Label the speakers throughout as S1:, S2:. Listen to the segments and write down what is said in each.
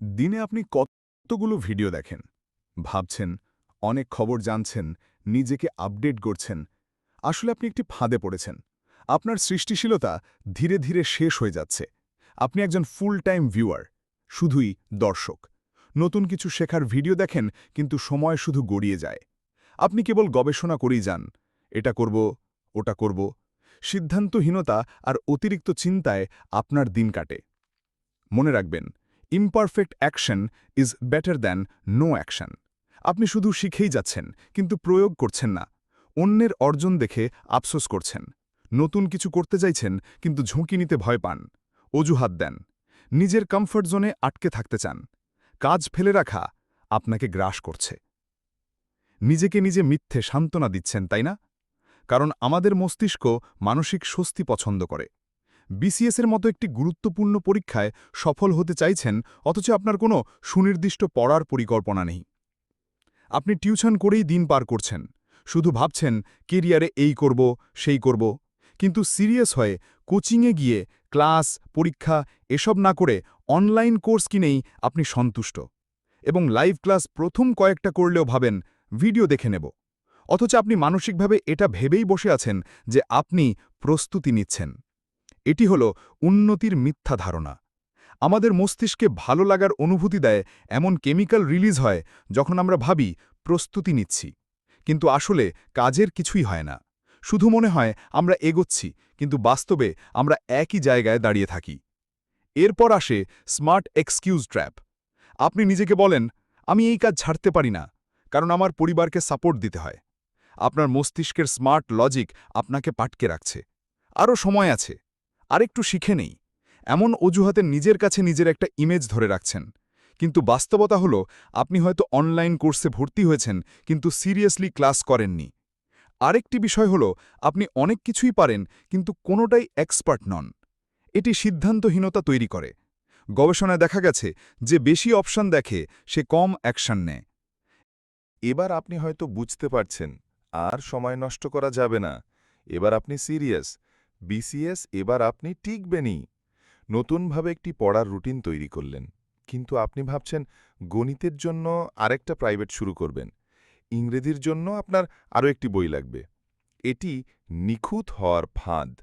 S1: দিনে আপনি কতগুলো ভিডিও দেখেন? ভাবছেন, অনেক খবর জানছেন, নিজেকে আপডেট করছেন। আসলে আপনি একটি ফাঁদে পড়েছেন। আপনার সৃষ্টিশীলতা ধীরে ধীরে শেষ হয়ে যাচ্ছে। আপনি একজন ফুল টাইম ভিউয়ার, শুধুই দর্শক। নতুন কিছু শেখার ভিডিও দেখেন, কিন্তু সময় শুধু গড়িয়ে যায়। আপনি কেবল গবেষণা করেই যান, এটা করব, ওটা করব। সিদ্ধান্তহীনতা আর অতিরিক্ত চিন্তায় আপনার দিন কাটে। মনে রাখবেন imperfect action is better than no action আপনি শুধু শিখেই যাচ্ছেন, কিন্তু প্রয়োগ করছেন না। অন্যের অর্জন দেখে আফসোস করছেন। নতুন কিছু করতে চাইছেন, কিন্তু ঝুঁকি নিতে ভয় পান। অজুহাত দেন। নিজের কমফর্ট জোনে আটকে থাকতে চান। কাজ ফেলে রাখা আপনাকে গ্রাস করছে। নিজেকে নিজে মিথ্যে সান্ত্বনা দিচ্ছেন, তাই না? কারণ আমাদের মস্তিষ্ক মানসিক স্বস্তি পছন্দ করে। বিসিএসের মতো একটি গুরুত্বপূর্ণ পরীক্ষায় সফল হতে চাইছেন, অথচ আপনার কোনো সুনির্দিষ্ট পড়ার পরিকল্পনা নেই। আপনি টিউশন করেই দিন পার করছেন। শুধু ভাবছেন, কেরিয়ারে এই করব, সেই করব। কিন্তু সিরিয়াস হয়ে কোচিংয়ে গিয়ে ক্লাস, পরীক্ষা এসব না করে অনলাইন কোর্স কিনেই আপনি সন্তুষ্ট। এবং লাইভ ক্লাস প্রথম কয়েকটা করলেও ভাবেন, ভিডিও দেখে নেব। অথচ আপনি মানসিকভাবে এটা ভেবেই বসে আছেন যে আপনি প্রস্তুতি নিচ্ছেন। এটি হল উন্নতির মিথ্যা ধারণা। আমাদের মস্তিষ্কে ভালো লাগার অনুভূতি দেয় এমন কেমিক্যাল রিলিজ হয় যখন আমরা ভাবি, প্রস্তুতি নিচ্ছি। কিন্তু আসলে কাজের কিছুই হয় না। শুধু মনে হয়, আমরা এগোচ্ছি। কিন্তু বাস্তবে আমরা একই জায়গায় দাঁড়িয়ে থাকি। এরপর আসে স্মার্ট এক্সকিউজ ট্র্যাপ। আপনি নিজেকে বলেন, আমি এই কাজ ছাড়তে পারি না, কারণ আমার পরিবারকে সাপোর্ট দিতে হয়। আপনার মস্তিষ্কের স্মার্ট লজিক আপনাকে পাটকে রাখছে। আরও সময় আছে। আরেকটু শিখে নেই। এমন অজুহাতে নিজের কাছে নিজের একটা ইমেজ ধরে রাখছেন। কিন্তু বাস্তবতা হল, আপনি হয়তো অনলাইন কোর্সে ভর্তি হয়েছেন, কিন্তু সিরিয়াসলি ক্লাস করেননি। আরেকটি বিষয় হল, আপনি অনেক কিছুই পারেন, কিন্তু কোনোটাই এক্সপার্ট নন। এটি সিদ্ধান্তহীনতা তৈরি করে। গবেষণায় দেখা গেছে যে বেশি অপশন দেখে, সে কম অ্যাকশন নেয়।
S2: এবার আপনি হয়তো বুঝতে পারছেন, আর সময় নষ্ট করা যাবে না। এবার আপনি সিরিয়াস বিসিএস এবার আপনি টিকবেনই। নতুনভাবে একটি পড়ার রুটিন তৈরি করলেন। কিন্তু আপনি ভাবছেন, গণিতের জন্য আরেকটা প্রাইভেট শুরু করবেন। ইংরেজির জন্য আপনার আরও একটি বই লাগবে। এটি নিখুঁত হওয়ার ফাঁদ।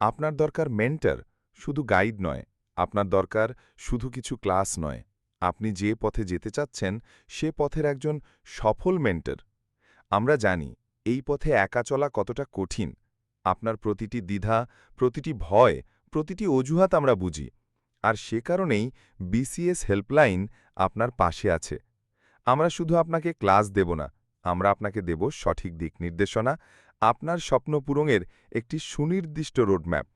S2: আপনার দরকার মেন্টার, শুধু গাইড নয়। আপনার দরকার শুধু কিছু ক্লাস নয়। আপনি যে পথে যেতে চাচ্ছেন, সে পথের একজন সফল মেন্টার। আমরা জানি, এই পথে একা চলা কতটা কঠিন। আপনার প্রতিটি দ্বিধা, প্রতিটি ভয়, প্রতিটি অজুহাত আমরা বুঝি। আর সে কারণেই বিসিএস হেল্পলাইন আপনার পাশে আছে। আমরা শুধু আপনাকে ক্লাস দেব না, আমরা আপনাকে দেব সঠিক দিক নির্দেশনা, আপনার স্বপ্ন পূরণের একটি সুনির্দিষ্ট রোডম্যাপ।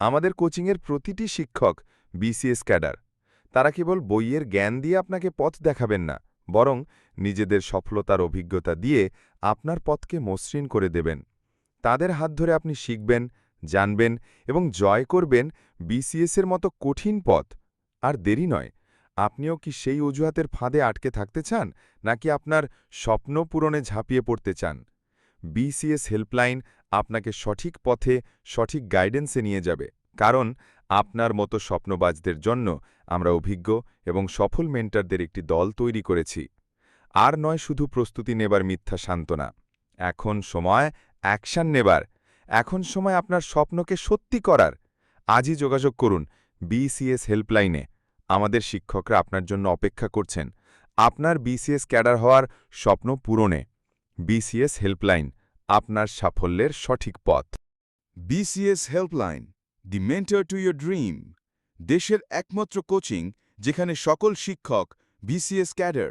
S2: আমাদের কোচিংয়ের প্রতিটি শিক্ষক বিসিএস ক্যাডার। তারা কেবল বইয়ের জ্ঞান দিয়ে আপনাকে পথ দেখাবেন না, বরং নিজেদের সফলতার অভিজ্ঞতা দিয়ে আপনার পথকে মসৃণ করে দেবেন। তাদের হাত ধরে আপনি শিখবেন, জানবেন এবং জয় করবেন বিসিএসের মতো কঠিন পথ। আর দেরি নয়, আপনিও কি সেই অজুহাতের ফাঁদে আটকে থাকতে চান, নাকি আপনার স্বপ্ন পূরণে ঝাঁপিয়ে পড়তে চান? বিসিএস হেল্পলাইন আপনাকে সঠিক পথে, সঠিক গাইডেন্সে নিয়ে যাবে, কারণ আপনার মতো স্বপ্নবাজদের জন্য আমরা অভিজ্ঞ এবং সফল মেন্টারদের একটি দল তৈরি করেছি। আর নয় শুধু প্রস্তুতি নেবার মিথ্যা সান্ত্বনা। এখন সময় অ্যাকশন নেবার। এখন সময় আপনার স্বপ্নকে সত্যি করার। আজই যোগাযোগ করুন বিসিএস হেল্পলাইনে। আমাদের শিক্ষকরা আপনার জন্য অপেক্ষা করছেন। আপনার বিসিএস ক্যাডার হওয়ার স্বপ্ন পূরণে। বিসিএস হেল্পলাইন, আপনার সাফল্যের সঠিক পথ।
S3: BCS helpline, the mentor to your dream. দেশের একমাত্র কোচিং, যেখানে সকল শিক্ষক বিসিএস ক্যাডার।